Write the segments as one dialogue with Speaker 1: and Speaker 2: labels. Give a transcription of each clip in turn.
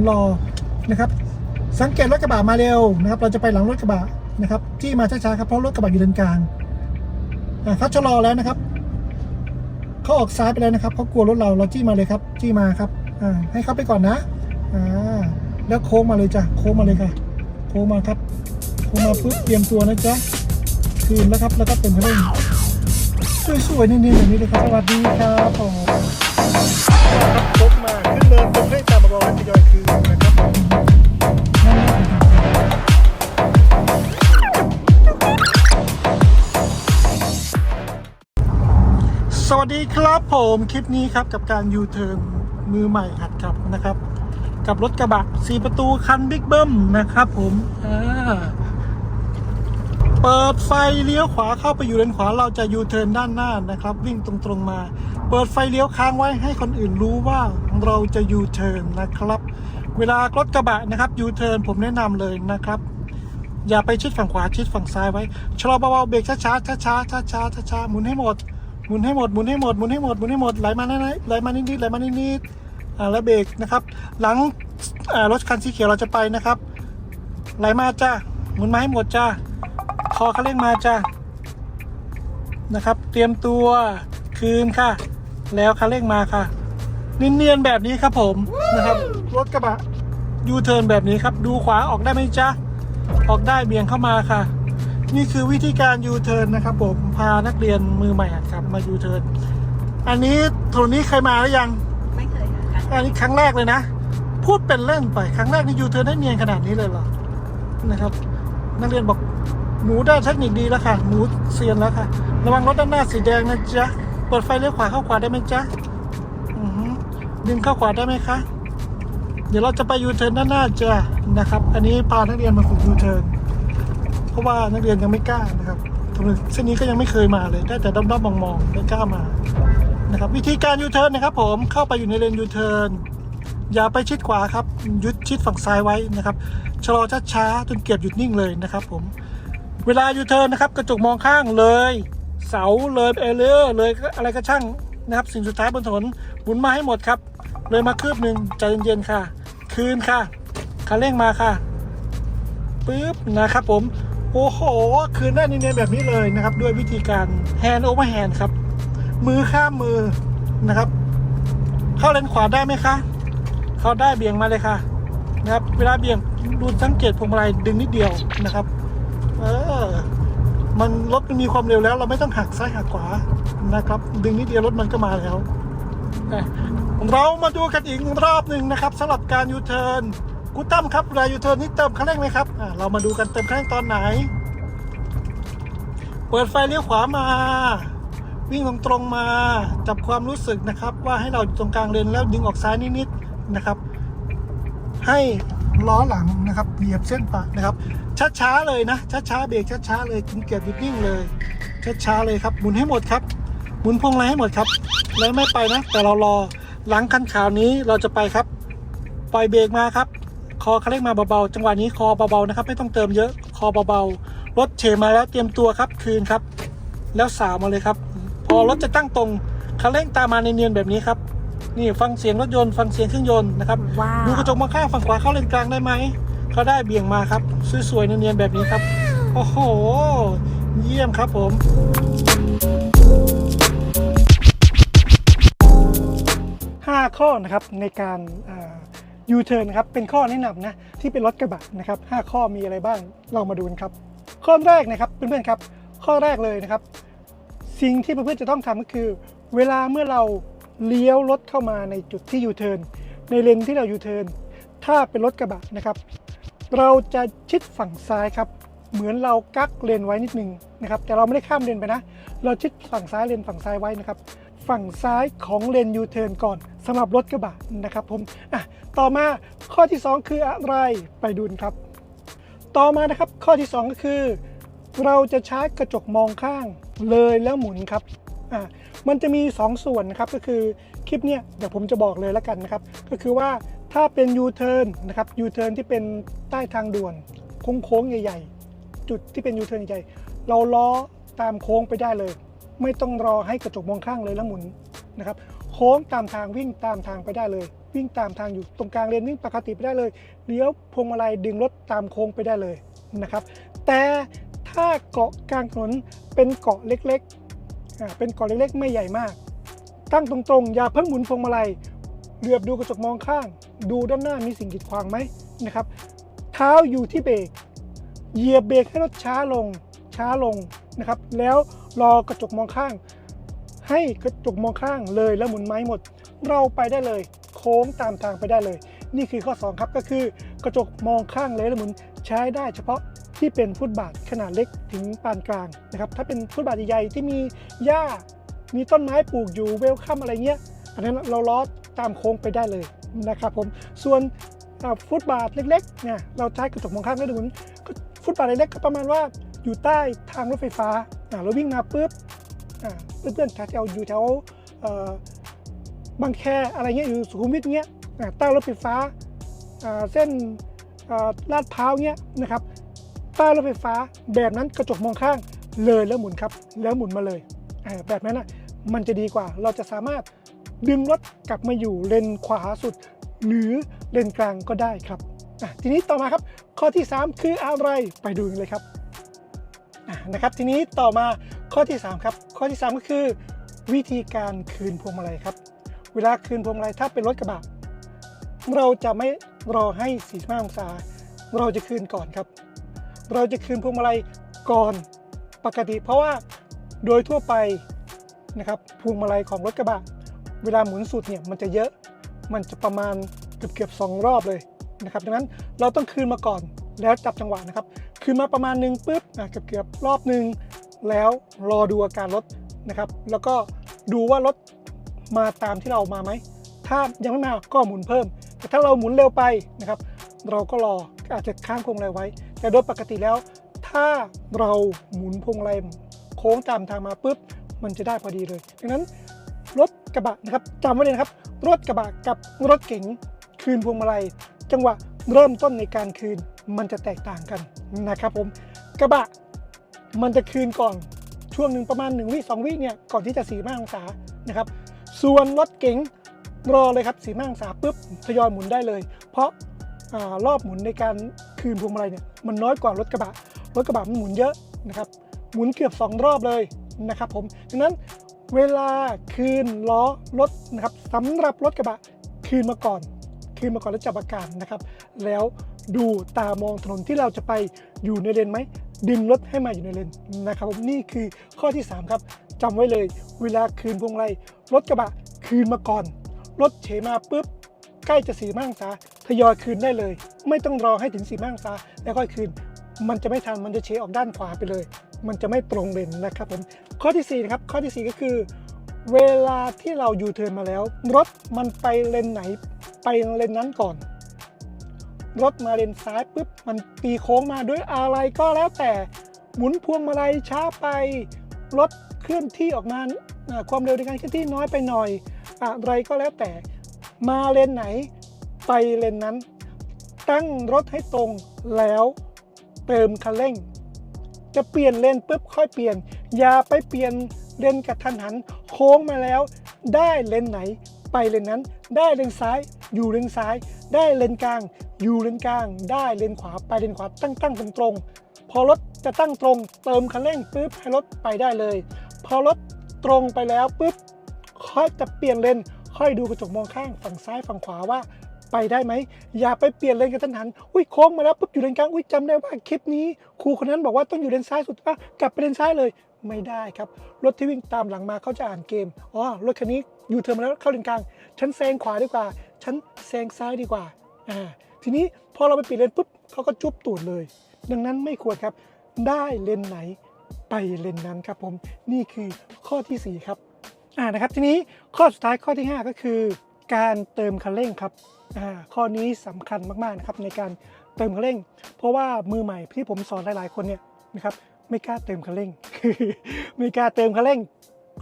Speaker 1: นรอนะครับ สังเกตรถกระบะมาเร็วนะครับ เราจะไปหลังรถกระบะนะครับที่มาช้าๆครับเพราะรถกระบะอยู่เลนกลางอ่าเขาชะลอแล้วนะครับเขาออกซ้ายไปแล้วนะครับเขากลัวรถเราเราจี้มาเลยครับจี้มาครับอให้เขาไปก่อนนะอแล้วโค้งมาเลยจ้ะโค้งมาเลยค่ะ โค้งมาครับโค้งมาปุ๊บเตรียมตัวนะจ๊ะคืนแล้วครับแล้วก็เต็มคันเร่งสวยๆนิ่ๆแบบนี้เลยครับสวัสดีครับผม ขึ้นเนินตรงให้ตามมาบอลทยอยคืนนะครับสวัสดีครับผมคลิปนี้ครับกับการยูเทิร์นมือใหม่หัดขับนะครับ กับรถกระบะสีประตูคันบิ๊กเบิ้มนะครับผมเปิดไฟเลี้ยวขวาเข้าไปอยู่เลนขวาเราจะยูเทิร์นด้านหน้านะครับ วิ่งตรงๆมา เปิดไฟเลี้ยวค้างไว้ให้คนอื่นรู้ว่าเราจะยูเทิร์นนะครับ เวลารถกระบะนะครับยูเทิร์นผมแนะนำเลยนะครับ อย่าไปชิดฝั่งขวาชิดฝั่งซ้ายไว้ชะลอเบาๆเบรกช้าๆช้าๆช้าๆช้าๆหมุนให้หมดหมุนให้หมดหมุนให้หมดหมุนให้หมดหมุนให้หมดไหลมาไหนๆไหลมานิดๆไหลมานิดๆอ่าแล้วเบรกนะครับ หลังรถคันสีเขียวเราจะไปนะครับ ไหลมาจ้าหมุนมาให้หมดจ้าคอคันเร่งมาจ้านะครับ เตรียมตัวคืนค่ะ แล้วคันเร่งมาค่ะเนียนๆแบบนี้ครับผมนะครับ รถกระบะยูเทิร์นแบบนี้ครับ ดูขวาออกได้ไหมจ๊ะ ออกได้เบี่ยงเข้ามาค่ะ นี่คือวิธีการยูเทิร์นนะครับผมพานักเรียนมือใหม่หัดขับมายูเทิร์นอันนี้ถนนนี้เคยมาหรือยัง
Speaker 2: ไม่เคยค่ะ
Speaker 1: อันนี้ครั้งแรกเลยนะ พูดเป็นเล่นไปครั้งแรกนี่ยูเทิร์นได้เนียนขนาดนี้เลยเหรอนะครับ นักเรียนบอกหนูได้เทคนิคดีแล้วค่ะ หนูเซียนแล้วค่ะ ระวังรถด้านหน้าสีแดงนะจ๊ะ เปิดไฟเลี้ยวขวาเข้าขวาได้ไหมจ๊ะดึงเข้าขวาได้ไหมคะ เดี๋ยวเราจะไปยูเทิร์นด้านหน้าจ้ะนะครับ อันนี้พานักเรียนมาฝึกยูเทิร์นเพราะว่านักเรียนยังไม่กล้านะครับถนนเส้นนี้ก็ยังไม่เคยมาเลย ได้แต่ด้อมๆมองๆไม่กล้ามานะครับวิธีการยูเทิร์นนะครับ ผมเข้าไปอยู่ในเลนยูเทิร์นอย่าไปชิดขวาครับยุดชิดฝั่งซ้ายไว้นะครับชะลอช้าๆจนเกือบหยุดนิ่งเลยนะครับ ผม เวลายูเทิร์นนะครับ กระจกมองข้างเลย เสาเลยเอเลอร์เลยอะไรก็ช่างนะครับ สิ่งสุดท้ายบนถนนหมุนมาให้หมดครับ เลยมาคืบหนึ่งใจเย็นๆค่ะ คืนค่ะคันเร่งมาค่ะปึ๊บนะครับผมโอ้โห คืนได้เนียนๆแบบนี้เลยนะครับ ด้วยวิธีการ hand over hand ครับ มือข้ามมือนะครับ เข้าเลนขวาได้ไหมคะเข้าได้เบี่ยงมาเลยค่ะนะครับ เวลาเบี่ยงดูสังเกตพวงมาลัยดึงนิดเดียวนะครับ เออ มันรถมันมีความเร็วแล้ว เราไม่ต้องหักซ้ายหักขวานะครับ ดึงนิดเดียวรถมันก็มาแล้วเรามาดูกันอีกรอบหนึ่งนะครับสำหรับการยูเทิร์นกูตั้มครับเวลายูเทิร์นนี่เติมคันเร่งไหมครับอ่าเรามาดูกันเติมคันเร่งตอนไหน เปิดไฟเลี้ยวขวามา วิ่งตรงๆมาจับความรู้สึกนะครับ ว่าให้เราอยู่ตรงกลางเลนแล้วดึงออกซ้ายนิดๆนะครับ ให้ล้อหลังนะครับเหยียบเส้นปะนะครับ ช้าๆเลยนะ ช้าๆเบรกช้าๆเลยจนเกือบหยุดนิ่งเลย ช้าๆเลยครับ หมุนให้หมดครับ หมุนพวงมาลัยให้หมดครับ แล้วไม่ไปนะ แต่เรารอ หลังคันขาวนี้เราจะไปครับ ปล่อยเบรกมาครับ คอคันเร่งมาเบาๆ จังหวะนี้คอเบาๆนะครับ ไม่ต้องเติมเยอะ คอเบาๆ รถเฉมาแล้วเตรียมตัวครับ คืนครับ แล้วสาวมาเลยครับ พอรถจะตั้งตรงคันเร่งตามมาในเนียนๆแบบนี้ครับ นี่ฟังเสียงรถยนต์ ฟังเสียงเครื่องยนต์นะครับ
Speaker 2: ว้าว
Speaker 1: ดูกระจกมองข้างฝั่งขวาเข้าเลนกลางได้ไหม เขาได้เบี่ยงมาครับสวยๆเนียนๆแบบนี้ครับโอ้โห เยี่ยมครับผม5ข้อนะครับในการยูเทิร์นครับเป็นข้อแนะนำนะที่เป็นรถกระบะนะครับ5ข้อมีอะไรบ้างเรามาดูกันครับ ข้อแรกนะครับเพื่อนๆครับ ข้อแรกเลยนะครับ สิ่งที่เพื่อนๆจะต้องทำก็คือ เวลาเมื่อเราเลี้ยวรถเข้ามาในจุดที่ยูเทิร์นในเลนที่เรายูเทิร์นถ้าเป็นรถกระบะนะครับ เราจะชิดฝั่งซ้ายครับ เหมือนเรากักเลนไว้นิดนึงนะครับ แต่เราไม่ได้ข้ามเลนไปนะ เราชิดฝั่งซ้ายเลนฝั่งซ้ายไว้นะครับ ฝั่งซ้ายของเลนยูเทิร์นก่อนสำหรับรถกระบะนะครับผมอะต่อมาข้อที่ 2 คืออะไรไปดูนครับ ต่อมานะครับข้อที่ 2 ก็คือ เราจะใช้กระจกมองข้างเลยแล้วหมุนครับอ่ามันจะมี 2 ส่วนนะครับก็คือคลิปเนี้ยเดี๋ยวผมจะบอกเลยแล้วกันนะครับ ก็คือว่า ถ้าเป็น U-turn นนะครับ U-turn ที่เป็นใต้ทางด่วนโค้งๆใหญ่ ๆ จุดที่เป็น U-turn ใหญ่เราล้อตามโค้งไปได้เลย ไม่ต้องรอให้กระจกมองข้างเลยแล้วหมุนนะครับโค้งตามทางวิ่งตามทางไปได้เลย
Speaker 3: วิ่งตามทางอยู่ตรงกลางเลนวิ่งปกติไปได้เลยเลี้ยวพวงมาลัยดึงรถตามโค้งไปได้เลยนะครับ แต่ถ้าเกาะกลางถนนเป็นเกาะเล็กๆเป็นเกาะเล็กๆ ไม่ใหญ่มาก ตั้งตรงๆอย่าเพิ่งหมุนพวงมาลัย เหลือบดูกระจกมองข้าง ดูด้านหน้ามีสิ่งกีดขวางไหมนะครับ เท้าอยู่ที่เบรก เหยียบเบรกให้รถช้าลง ช้าลงนะครับ แล้วรอกระจกมองข้าง ให้กระจกมองข้างเลยแล้วหมุนไม้หมด เราไปได้เลย โค้งตามทางไปได้เลย นี่คือข้อ 2 ครับก็คือกระจกมองข้างเลยแล้วหมุนใช้ได้เฉพาะที่เป็นฟุตบาทขนาดเล็กถึงปานกลางนะครับ ถ้าเป็นฟุตบาทใหญ่ๆที่มีหญ้า มีต้นไม้ปลูกอยู่เวลคัมอะไรเงี้ย อันนั้นเราล้อ ตามโค้งไปได้เลยนะครับผมส่วนฟุตบาทเล็กๆเนี่ยเราใช้กระจกมองข้างได้หมุนฟุตบาทเล็กๆก็ประมาณว่าอยู่ใต้ทางรถไฟฟ้าเราวิ่งมาปุ๊บเพื่อนๆแถวอยู่แถวบางแคอะไรเงี้ยอยู่สุขุมวิทเงี้ยใต้รถไฟฟ้าเส้นลาดพร้าวเงี้ยนะครับใต้รถไฟฟ้าแบบนั้นกระจกมองข้างเลยแล้วหมุนครับ แล้วหมุนมาเลยแบบนั้นอะมันจะดีกว่าเราจะสามารถ ดึงรถกลับมาอยู่เลนขวาสุด หรือเลนกลางก็ได้ครับทีนี้ต่อมาครับข้อที่ 3 คืออะไรไปดูกันเลยครับนะครับทีนี้ต่อมาข้อที่ 3 ครับ ข้อที่ 3 ก็คือ วิธีการคืนพวงมาลัยครับ เวลาคืนพวงมาลัยถ้าเป็นรถกระบะเราจะไม่รอให้ 45 องศา เราจะคืนก่อนครับ เราจะคืนพวงมาลัยก่อนปกติ เพราะว่าโดยทั่วไปนะครับพวงมาลัยของรถกระบะ เวลาหมุนสุดเนี่ยมันจะเยอะมันจะประมาณเกือบเกือบสองรอบเลยนะครับดังนั้นเราต้องคืนมาก่อนแล้วจับจังหวะนะครับ คืนมาประมาณหนึ่งปุ๊บอะเกือบเกือบรอบหนึ่งแล้วรอดูอาการรถนะครับ แล้วก็ดูว่ารถมาตามที่เรามาไหม ถ้ายังไม่มาก็หมุนเพิ่ม แต่ถ้าเราหมุนเร็วไปนะครับ เราก็รออาจจะค้างพวงมาลัยไว้ แต่โดยปกติแล้ว ถ้าเราหมุนพวงมาลัยโค้งตามทางมาปุ๊บมันจะได้พอดีเลย ดังนั้น รถกระบะนะครับจำไว้เลยนะครับรถกระบะกับรถเก๋งคืนพวงมาลัย จังหวะเริ่มต้นในการคืนมันจะแตกต่างกันนะครับผมกระบะมันจะคืนก่อนช่วงหนึ่งประมาณ 1 วิ2วิเนี่ยก่อนที่จะสีมาองศานะครับ ส่วนรถเก๋งรอเลยครับสีมาองศาปุ๊บทยอยหมุนได้เลย เพราะอารอบหมุนในการคืนพวงมาลัยเนี่ยมันน้อยกว่ารถกระบะรถกระบะมันหมุนเยอะนะครับหมุนเกือบ 2 รอบเลยนะครับผมดังนั้น เวลาคืนล้อรถนะครับสำหรับรถกระบะคืนมาก่อน คืนมาก่อนแล้วจับอาการนะครับ แล้วดูตามองถนนที่เราจะไปอยู่ในเลนไหมดึงรถให้มาอยู่ในเลนนะครับผมนี่คือข้อที่ 3 ครับจำไว้เลย เวลาคืนพวงมาลัยรถกระบะคืนมาก่อน รถเฉมาปุ๊บใกล้จะสีมาองศาทยอยคืนได้เลย ไม่ต้องรอให้ถึงสีมาองศาแล้วค่อยคืน มันจะไม่ทันมันจะเฉออกด้านขวาไปเลย มันจะไม่ตรงเลนนะครับผมข้อที่4นะครับข้อทีสี่ 4 ก็คือ เวลาที่เรายูเทิร์นมาแล้ว รถมันไปเลนไหนไปเลนนั้นก่อน รถมาเลนซ้ายปุ๊บมันตีโค้งมาด้วยอะไรก็แล้วแต่หมุนพวงมาลัยช้าไป รถเคลื่อนที่ออกมาความเร็วในการเคลื่อนที่น้อยไปหน่อย อะไรก็แล้วแต่ มาเลนไหนไปเลนนั้น ตั้งรถให้ตรงแล้วเติมคันเร่ง จะเปลี่ยนเลนปุ๊บค่อยเปลี่ยน อย่าไปเปลี่ยนเลนกับทันหัน โค้งมาแล้ว ได้เลนไหน ไปเลนนั้น ได้เลนซ้าย อยู่เลนซ้าย ได้เลนกลาง อยู่เลนกลาง ได้เลนขวาไปเลนขวาตั้งตั้งตรงตรงพอรถจะตั้งตรง เติมคันเร่งปุ๊บให้รถไปได้เลย พอรถตรงไปแล้วปุ๊บค่อยจะเปลี่ยนเลนค่อยดูกระจกมองข้างฝั่งซ้ายฝั่งขวาว่า ไปได้ไหม อย่าไปเปลี่ยนเลนกันทันหัน อุ้ยโค้งมาแล้วปุ๊บอยู่เลนกลางอุ้ยจำได้ว่าคลิปนี้ครูคนนั้นบอกว่าต้องอยู่เลนซ้ายสุดอะกลับไปเลนซ้ายเลยไม่ได้ครับ รถที่วิ่งตามหลังมาเขาจะอ่านเกมอ๋อรถคันนี้อยู่เธอมาแล้วเข้าเลนกลาง ฉันแซงขวาดีกว่า ฉันแซงซ้ายดีกว่าอ่าทีนี้พอเราไปเปลี่ยนเลนปุ๊บเขาก็จุบตูดเลย ดังนั้นไม่ควรครับ ได้เลนไหนไปเลนนั้นครับผม นี่คือข้อที่สี่ครับ อ่านะครับ ทีนี้ข้อสุดท้ายข้อที่ 5 ก็คือ การเติมคันเร่งครับอ่าข้อนี้สำคัญมากๆนะครับในการเติมคันเร่ง เพราะว่ามือใหม่ที่ผมสอนหลายๆคนเนี่ยนะครับไม่กล้าเติมคันเร่งไม่กล้าเติมคันเร่ง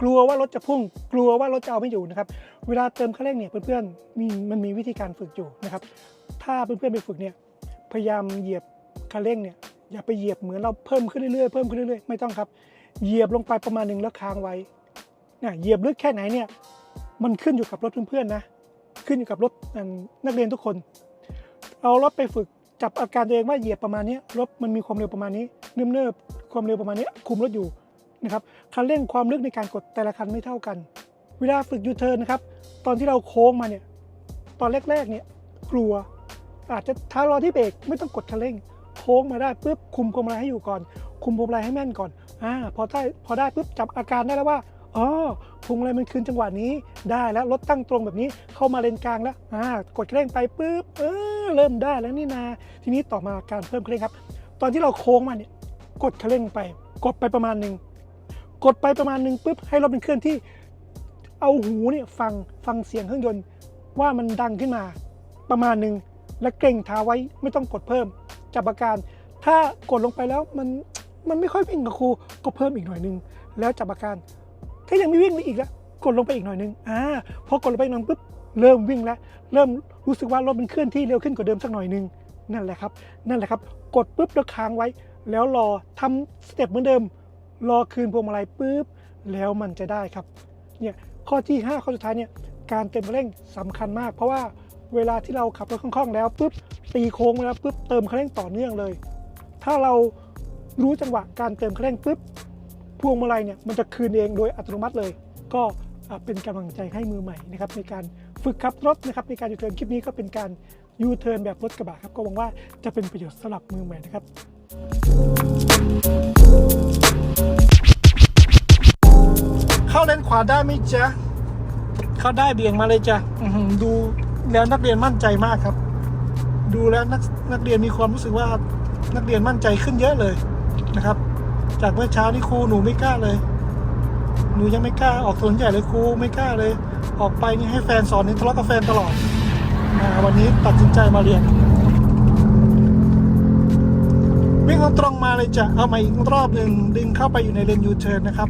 Speaker 3: กลัวว่ารถจะพุ่ง กลัวว่ารถจะเอาไม่อยู่นะครับเวลาเติมคันเร่งเนี่ยเพื่อนๆมีมันมีวิธีการฝึกอยู่นะครับ ถ้าเพื่อนๆไปฝึกเนี่ยพยายามเหยียบคันเร่งเนี่ยอย่าไปเหยียบเหมือนเราเพิ่มขึ้นเรื่อยๆเพิ่มขึ้นเรื่อยๆไม่ต้องครับ เหยียบลงไปประมาณหนึ่งแล้วค้างไว้เนี่ยเหยียบลึกแค่ไหนเนี่ยมันขึ้นอยู่กับรถเพื่อนๆนะ
Speaker 1: ขึ้นอยู่กับรถนักเรียนทุกคน เอารถไปฝึกจับอาการตัวเองว่าเหยียบประมาณนี้รถมันมีความเร็วประมาณนี้เนิบๆความเร็วประมาณนี้คุมรถอยู่นะครับคันเร่งความลึกในการกดแต่ละคันไม่เท่ากัน เวลาฝึกยูเทิร์นนะครับตอนที่เราโค้งมาเนี่ยตอนแรกๆเนี่ยกลัว อาจจะท้ารอที่เบรกไม่ต้องกดคันเร่ง โค้งมาได้ปุ๊บคุมพวงมาลัยให้อยู่ก่อน คุมพวงมาลัยให้แม่นก่อนอ่าพอได้พอได้ปุ๊บจับอาการได้แล้วว่า อ๋อพวงมาลัยมันคืนจังหวะนี้ได้แล้วรถตั้งตรงแบบนี้เข้ามาเลนกลางแล้วอ่ากดคันเร่งไปปุ๊บเออเริ่มได้แล้วนี่นา ทีนี้ต่อมาการเพิ่มเคันเร่งครับ ตอนที่เราโค้งมาเนี่ยกดคันเร่งไป กดไปประมาณหนึ่งกดไปประมาณหนึ่งปุ๊บให้รถเป็นเคลื่อนที่เอาหูเนี่ยฟังฟังเสียงเครื่องยนต์ว่ามันดังขึ้นมาประมาณหนึ่งและเกรงเท้าไว้ไม่ต้องกดเพิ่มจับอาการ ถ้ากดลงไปแล้วมันมันไม่ค่อยวิ่งกับครูก็เพิ่มอีกหน่อยนึงแล้วจับอาการ ถ้ายังไม่วิ่งไปอีกแล้วกดลงไปอีกหน่อยนึงอ่าพอกดลงไปอีกหน่อยปุ๊บเริ่มวิ่งแล้ว เริ่มรู้สึกว่ารถมันเคลื่อนที่เร็วขึ้นกว่าเดิมสักหน่อยนึงนั่นแหละครับ นั่นแหละครับ กดปุ๊บแล้วค้างไว้ แล้วรอทำสเต็ปเหมือนเดิม รอคืนพวงมาลัยปุ๊บแล้วมันจะได้ครับเนี่ยข้อที่ 5 ข้อสุดท้ายเนี่ยการเต็มคันเร่งสำคัญมาก เพราะว่าเวลาที่เราขับรถคล่องๆ แล้วปุ๊บตีโค้งแล้วปุ๊บเติมคันเร่งต่อเนื่องเลย ถ้าเรารู้จังหวะการเติมคันเร่งปุ๊บ พวงมาลัยเนี่ยมันจะคืนเองโดยอัตโนมัติเลย ก็อะเป็นกำลังใจให้มือใหม่นะครับในการฝึกขับรถนะครับในการยูเทิร์นคลิปนี้ก็เป็นการยูเทิร์นแบบรถกระบะครับก็หวังว่าจะเป็นประโยชน์สำหรับมือใหม่นะครับ เข้าเลนขวาได้ไหมจ๊ะเข้าได้เบี่ยงมาเลยจ้ะอื้อหือดูแล้วนักเรียนมั่นใจมากครับ ดูแล้วนักนักเรียนมีความรู้สึกว่านักเรียนมั่นใจขึ้นเยอะเลยนะครับ จากเมื่อเช้านี่ครูหนูไม่กล้าเลย หนูยังไม่กล้าออกถนนใหญ่เลยครูไม่กล้าเลย ออกไปนี่ให้แฟนสอนนี่ทะเลาะกับแฟนตลอดวันนี้ตัดสินใจมาเรียนวิ่งตรงมาเลยจะเอามาอีกรอบหนึ่งดึงเข้าไปอยู่ในเลนยูเทิร์นนะครับ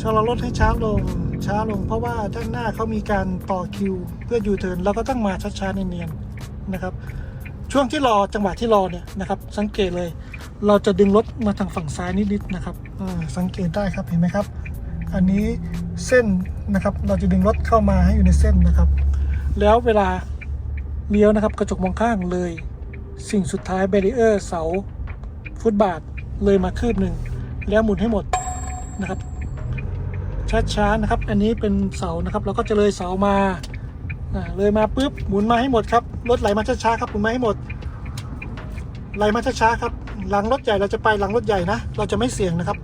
Speaker 1: ชะลอรถให้ช้าลงช้าลงเพราะว่าด้านหน้าเขามีการต่อคิว เพื่อยูเทิร์นเราก็ต้องมาช้าๆเนียนๆนะครับ ช่วงที่รอจังหวะที่รอเนี่ยนะครับ สังเกตเลย เราจะดึงรถมาทางฝั่งซ้ายนิดๆนะครับสังเกตได้ครับเห็นไหมครับ อันนี้เส้นนะครับ เราจะดึงรถเข้ามาให้อยู่ในเส้นนะครับ แล้วเวลาเลี้ยวนะครับกระจกมองข้างเลย สิ่งสุดท้ายเบรีเออร์เสาฟุตบาทเลยมาคืบหนึ่งแล้วหมุนให้หมดนะครับช้าๆนะครับ อันนี้เป็นเสานะครับ เราก็จะเลยเสามาเลยมาปุ๊บหมุนมาให้หมดครับรถไหลมาช้าๆครับหมุนมาให้หมด ไหลมาช้าๆครับ หลังรถใหญ่เราจะไปหลังรถใหญ่นะ เราจะไม่เสี่ยงนะครับ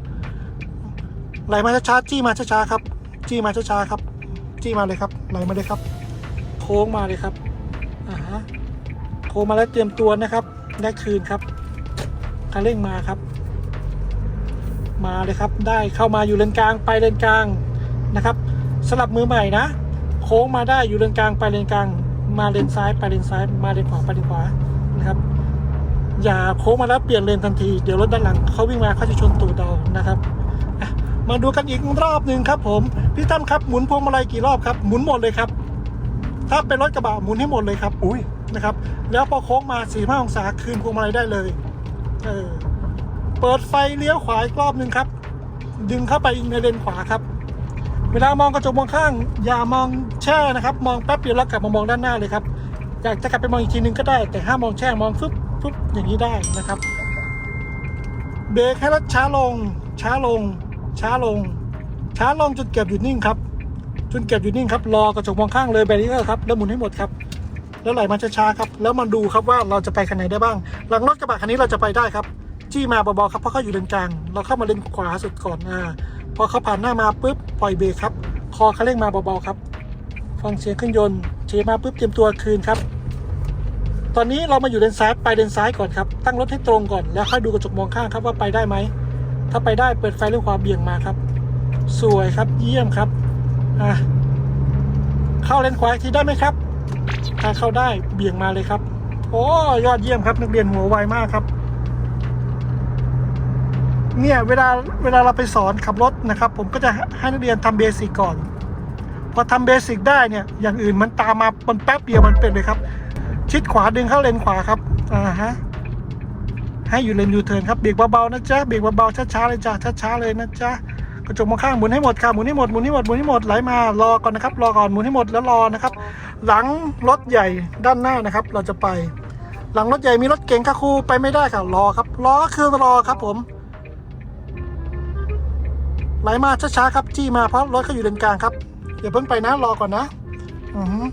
Speaker 1: ไหลมาช้าๆจี้มาช้าๆครับ จี้มาช้าๆครับ จี้มาเลยครับ ไหลมาเลยครับ โค้งมาเลยครับอ่าฮะโค้งมาแล้วเตรียมตัวนะครับ ได้คืนครับคันเร่งมาครับ มาเลยครับ ได้เข้ามาอยู่เลนกลางไปเลนกลางนะครับสลับมือใหม่นะ โค้งมาได้อยู่เลนกลางไปเลนกลาง มาเลนซ้ายไปเลนซ้าย มาเลนขวาไปเลนขวานะครับ อย่าโค้งมาแล้วเปลี่ยนเลนทันที เดี๋ยวรถด้านหลังเขาวิ่งมาเขาจะชนตูดเรานะครับมาดูกันอีกรอบหนึ่งครับผม พี่ตั้มครับหมุนพวงมาลัยกี่รอบครับหมุนหมดเลยครับ ถ้าเป็นรถกระบะหมุนให้หมดเลยครับ อุ้ยนะครับ แล้วพอโค้งมา4ี5องศาคืนพวงมาลัยได้เลยเออเปิดไฟเลี้ยวขวาอีกรอบหนึ่งครับ ดึงเข้าไปในเลนขวาครับ เวลามองกระจกมองข้าง อย่ามองแช่นะครับ มองแป๊บเดียวแล้วกลับมามองด้านหน้าเลยครับอยากจะกลับไปมองอีกทีนึงก็ได้แต่ห้ามมองแช่มองฟึบ ฟึบอย่างนี้ได้นะครับ เบรกให้รถช้าลง ช้าลง ช้าลง ช้าลงจนเก็บหยุดนิ่งครับจนเก็บอยู่นิ่งครับรอกระจกมองข้างเลยแบรีเออร์ครับแล้วหมุนให้หมดครับ แล้วไหลมาช้าๆครับ แล้วมาดูครับว่าเราจะไปคันไหนได้บ้าง หลังรถกระบะคันนี้เราจะไปได้ครับ จี้มาเบาๆครับเพราะเขาอยู่เลนกลางเราเข้ามาเลนขวาสุดก่อนอ่าพอเขาผ่านหน้ามาปุ๊บปล่อยเบรกครับ คอคันเร่งมาเบาๆครับ ฟังเสียงเครื่องยนต์เชมาปุ๊บเตรียมตัวคืนครับ ตอนนี้เรามาอยู่เลนซ้ายไปเลนซ้ายก่อนครับตั้งรถให้ตรงก่อนแล้วค่อยดูกระจกมองข้างครับว่าไปได้ไหมถ้าไปได้เปิดไฟเลี้ยวขวาเบี่ยงมาครับ สวยครับเยี่ยมครับอะเข้าเลนขวาอีกทีได้ไหมครับถ้าเข้าได้เบี่ยงมาเลยครับ โอ้ยอดเยี่ยมครับนักเรียนหัวไวมากครับ เนี่ยเวลาเวลาเราไปสอนขับรถนะครับ ผมก็จะให้นักเรียนทำเบสิกก่อน พอทำเบสิกได้เนี่ยอย่างอื่นมันตามมามันแป๊บเดียวมันเป็นเลยครับ ชิดขวาดึงเข้าเลนขวาครับ อ่าฮะ ให้อยู่เลนยูเทิร์นครับ เบรกเบาๆนะจ๊ะ เบรกเบาๆช้าๆเลยจ้ะ ช้าๆเลยนะจ๊ะ กระจกมองข้างหมุนให้หมดค่ะ หมุนให้หมด หมุนให้หมด หมุนให้หมด ไหลมา รอก่อนนะครับ รอก่อน หมุนให้หมดแล้วรอนะครับ หลังรถใหญ่ด้านหน้านะครับ เราจะไป หลังรถใหญ่มีรถเก๋งค่ะครูไปไม่ได้ค่ะ รอครับ รอก็คือรอครับ ผม ไหลมาช้าๆครับ จี้มาเพราะรถเขาอยู่เลนกลางครับอย่าเพิ่งไปนะ รอก่อนนะ อือ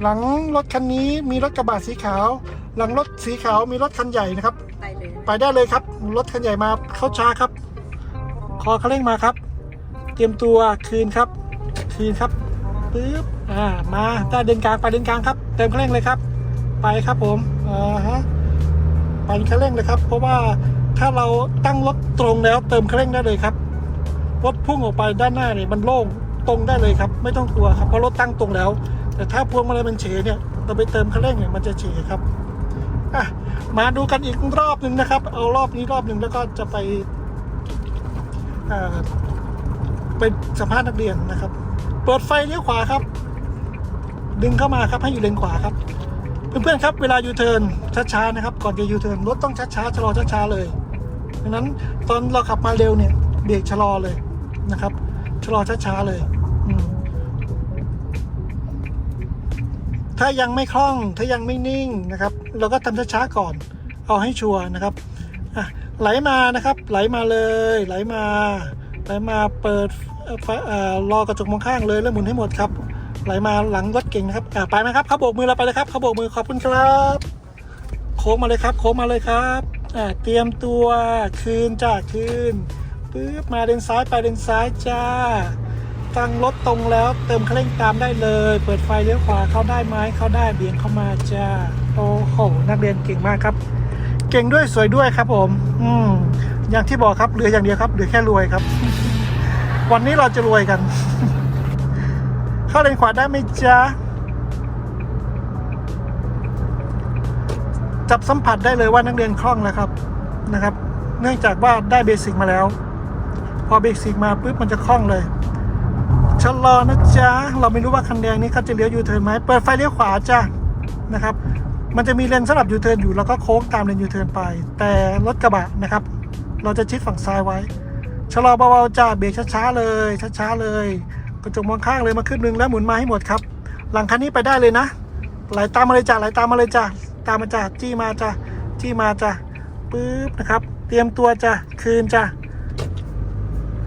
Speaker 1: หือหลังรถคันนี้มีรถกระบะสีขาว หลังรถสีขาวมีรถคันใหญ่นะครับ
Speaker 2: ไปเลย
Speaker 1: ไปได้เลยครับ รถคันใหญ่มาเข้าช้าครับ คอคันเร่งมาครับ เตรียมตัวคืนครับ คืนครับปึ๊บอ่ามาได้เดินกลางไปเดินกลางครับ เติมคันเร่งเลยครับ ไปครับผมอ่าฮะไปคันเร่งเลยครับ เพราะว่าถ้าเราตั้งรถตรงแล้วเติมคันเร่งได้เลยครับรถพุ่งออกไปด้านหน้าเนี่ยมันโล่งตรงได้เลยครับ ไม่ต้องกลัวครับเพราะรถตั้งตรงแล้ว แต่ถ้าพวงมาลัยมันเฉยเนี่ยเราไปเติมคันเร่งเนี่ยมันจะเฉยครับอะมาดูกันอีกรอบหนึ่งนะครับ เอารอบนี้รอบหนึ่งแล้วก็จะไปไปสัมภาษณ์นักเรียนนะครับ เปิดไฟเลี้ยวขวาครับ ดึงเข้ามาครับให้อยู่เลนขวาครับ เพื่อนๆครับ เวลายูเทิร์นช้าๆนะครับ ก่อนจะยูเทิร์นรถต้องช้าๆชะลอช้าๆเลยดังนั้นตอนเราขับมาเร็วเนี่ยเบรกชะลอเลยนะครับชะลอช้าๆเลย ถ้ายังไม่คล่องถ้ายังไม่นิ่งนะครับ เราก็ทำช้าๆก่อน เอาให้ชัวร์นะครับอะไหลมานะครับ ไหลมาเลย ไหลมา ไหลมาเปิดรอกระจกมองข้างเลยแล้วหมุนให้หมดครับ ไหลมาหลังรถเก่งนะครับไปไหมครับเขาโบกมือเราไปเลยครับเขาโบกมือขอบคุณครับ โค้งมาเลยครับ โค้งมาเลยครับอ่าเตรียมตัวคืนจ้าคืนปึ๊บมาเลนซ้ายไปเลนซ้ายจ้า ตั้งรถตรงแล้ว เติมเคันเร่งตามได้เลย เปิดไฟเลี้ยวขวาเข้าได้ไหมเข้าได้เบี่ยงเข้ามาจ้าโอ้โหนักเรียนเก่งมากครับ เก่งด้วยสวยด้วยครับผม อืมอย่างที่บอกครับเหลืออย่างเดียวครับเหลือแค่รวยครับ วันนี้เราจะรวยกัน เข้าเลนขวาได้ไหมจ้าจับสัมผัสได้เลยว่านักเรียนคล่องแล้วครับนะครับ เนื่องจากว่าได้เบสิกมาแล้ว พอเบสิกมาปุ๊บมันจะคล่องเลย ชะลอนะจ๊ะ เราไม่รู้ว่าคันแดงนี้เขาจะเลี้ยวยูเทิร์นไหมเปิดไฟเลี้ยวขวาจ้ะนะครับ มันจะมีเลนสำหรับยูเทิร์นอยู่แล้วก็โค้งตามเลนยูเทิร์นไป แต่รถกระบะนะครับ เราจะชิดฝั่งซ้ายไว้ชะลอเบาๆจ้ะเบรกช้าๆเลยช้าๆเลยกระจกมองข้างเลยมาขึ้นหนึ่งแล้วหมุนมาให้หมดครับ หลังคันนี้ไปได้เลยนะไหลตามมาเลยจ้ะไหลตามมาเลยจ้ะตามมาจ้ะจี้มาจ้ะจี้มาจ้ะปึ๊บนะครับ เตรียมตัวจ้ะคืนจ้ะ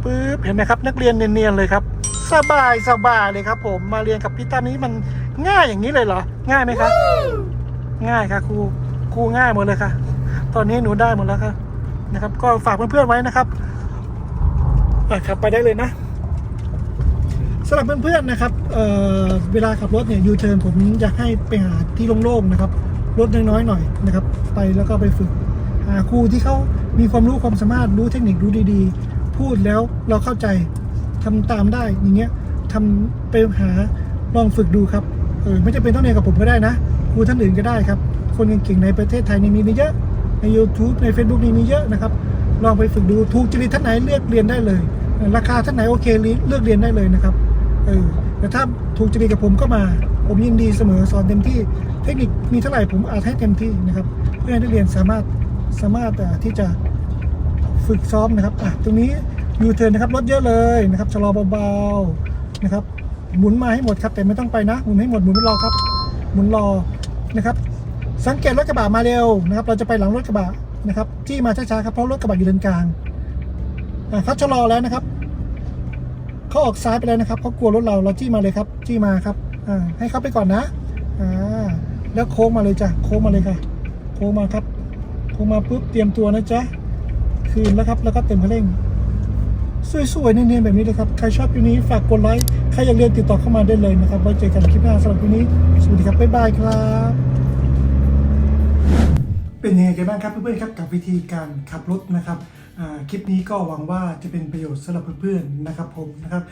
Speaker 1: ปึ๊บเห็นไหมครับ นักเรียนเนียนๆเลยครับ สบายสบายเลยครับ ผมมาเรียนกับพี่ตั้มนี้มันง่ายอย่างนี้เลยเหรอ ง่ายไหมครับง่ายค่ะครูครูง่ายหมดเลยค่ะ ตอนนี้หนูได้หมดแล้วค่ะนะครับ ก็ฝากเพื่อนๆไว้นะครับอะขับไปได้เลยนะสำหรับเพื่อนๆนะครับเเวลาขับรถเนี่ยยูเทิร์นผมอยากให้ไปหาที่โล่งๆนะครับ รถน้อยๆหน่อยนะครับ ไปแล้วก็ไปฝึกหาครูที่เขามีความรู้ความสามารถรู้เทคนิครู้ดีๆ พูดแล้วเราเข้าใจ ทำตามได้อย่างเงี้ยทำไปหาลองฝึกดูครับเออไม่จำเป็นต้องเรียนกับผมก็ได้นะครูท่านอื่นก็ได้ครับ คนเก่งๆในประเทศไทยนี่มีเยอะใน YouTube ใน Facebook นี่มีเยอะนะครับลองไปฝึกดูถูกจริตท่านไหนเลือกเรียนได้เลย ราคาท่านไหนโอเคเลือกเรียนได้เลยนะครับเออแต่ถ้าถูกจริตกับผมก็มา ผมยินดีเสมอสอนเต็มที่ เทคนิคมีเท่าไหร่ผมอาจให้เต็มที่นะครับเพื่อให้นักเรียนสามารถสามารถที่จะฝึกซ้อมนะครับอะตรงนี้ ยูเทิร์นนะครับรถเยอะเลยนะครับชะลอเบาๆนะครับหมุนมาให้หมดครับ แต่ไม่ต้องไปนะหมุนให้หมดหมุนรอครับ หมุนรอนะครับ สังเกตรถกระบะมาเร็วนะครับ เราจะไปหลังรถกระบะนะครับที่มาช้าๆครับเพราะรถกระบะอยู่เลนกลางอะเขาชะลอแล้วนะครับเขาออกซ้ายไปแล้วนะครับเขากลัวรถเราเราจี้มาเลยครับจี้มาครับอ่าให้เขาไปก่อนนะอ่าแล้วโค้งมาเลยจ้ะโค้งมาเลยค่ะ โค้งมาครับ โค้งมาปุ๊บเตรียมตัวนะจ๊ะคืนแล้วครับแล้วก็เต็มคันเร่ง สวยๆเนียนๆแบบนี้เลยครับ ใครชอบคลิปนี้ฝากกดไลค์ใครอยากเรียนติดต่อเข้ามาได้เลยนะครับไว้เจอกันคลิปหน้าสำหรับคลิปนี้สวัสดีครับบ๊ายบายครับ เป็นยังไงกันบ้างครับเพื่อนๆครับกับวิธีการขับรถนะครับคลิปนี้ก็หวังว่าจะเป็นประโยชน์สำหรับเพื่อนๆนะครับผมนะครับ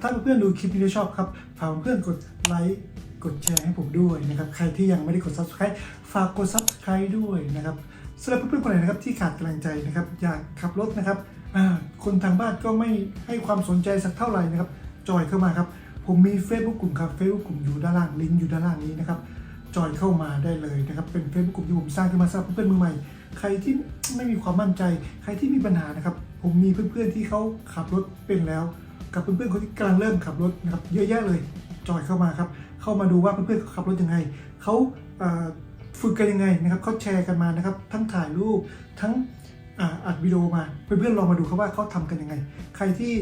Speaker 1: ถ้าเพื่อนๆดูคลิปนี้แล้วชอบครับฝากเพื่อนกดไลค์กดแชร์ให้ผมด้วยนะครับ ใครที่ยังไม่ได้กด subscribe ฝากกด subscribe ด้วยนะครับสำหรับเพื่อนๆคนไหนนะครับที่ขาดกำลังใจนะครับ อยากขับรถนะครับ คนทางบ้านก็ไม่ให้ความสนใจสักเท่าไหร่นะครับ จอยเข้ามาครับ ผมมี Facebook กลุ่มครับ Facebook กลุ่มอยู่ด้านล่างลิงก์อยู่ด้านล่างนี้นะครับ จอยเข้ามาได้เลยนะครับ เป็น Facebook กลุ่มที่ผมสร้างขึ้นมาสำหรับเพื่อนมือใหม่ ใครที่ไม่มีความมั่นใจ ใครที่มีปัญหานะครับ ผมมีเพื่อนๆที่เขาขับรถเป็นแล้ว กับเพื่อนๆคนที่กำลังเริ่มขับรถนะครับ เยอะแยะเลย จอยเข้ามาครับ เข้ามาดูว่าเพื่อนๆขาขับรถยังไงเขาฝึกกันยังไงนะครับเขาแชร์กันมานะครับ ทั้งถ่ายรูป ทั้ง อ,อัดวิดีโอมาเพื่อนๆลองมาดูครับว่าเขาทำกันยังไง ใครที่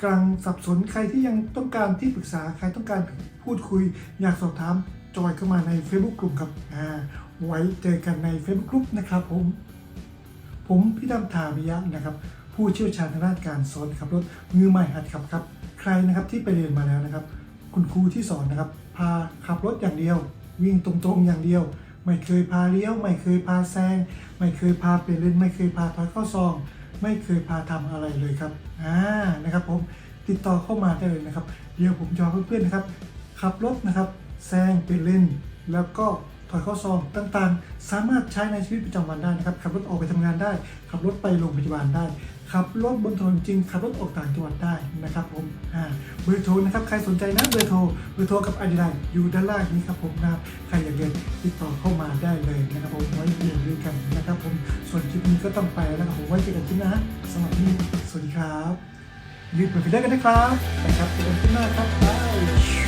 Speaker 1: กำลังสับสนใครที่ยังต้องการที่ปรึกษาใครต้องการพูดคุย อยากสอบถามจอยเข้ามาใน Facebook กลุ่มครับอ่าไว้เจอกันใน Facebook กลุ่มนะครับผมผมพี่ดำทาวิยะนะครับ ผู้เชี่ยวชาญทางด้านการสอนขับรถมือใหม่หัดขับครับ ใครนะครับที่ไปเรียนมาแล้วนะครับ คุณครูที่สอนนะครับ พาขับรถอย่างเดียว วิ่งตรงๆอย่างเดียว ไม่เคยพาเลี้ยว ไม่เคยพาแซง ไม่เคยพาเปลี่ยนเลนไม่เคยพาถอยเข้าซอง ไม่เคยพาทำอะไรเลยครับอ่านะครับผมติดต่อเข้ามาได้เลยนะครับ เดี๋ยวผมจะเอาเพื่อนๆนะครับ ขับรถนะครับแซงเปลี่ยนเลนแล้วก็ถอยเข้าซองต่างๆ สามารถใช้ในชีวิตประจำวันได้นะครับ ขับรถออกไปทำงานได้ ขับรถไปโรงพยาบาลได้ ขับรถบนถนนจริงขับรถออกต่างจังหวัดได้นะครับผมเบอร์โทรนะครับใครสนใจนะเบอร์โทรเบอร์โทรกับไอเดียอยู่ด้านล่างนี้ครับผมนะครับใครอยากเรียนติดต่อเข้ามาได้เลยนะครับผมไว้เรียนด้วยกันนะครับผมส่วนคลิปนี้ก็ต้องไปแล้วนะครับผมไว้เจอกันคลิปหน้าสำหรับวันนี้สวัสดีครับรีบเปิดไปได้กันนะครับนะครับเจอกันคลิปหน้าครับบาย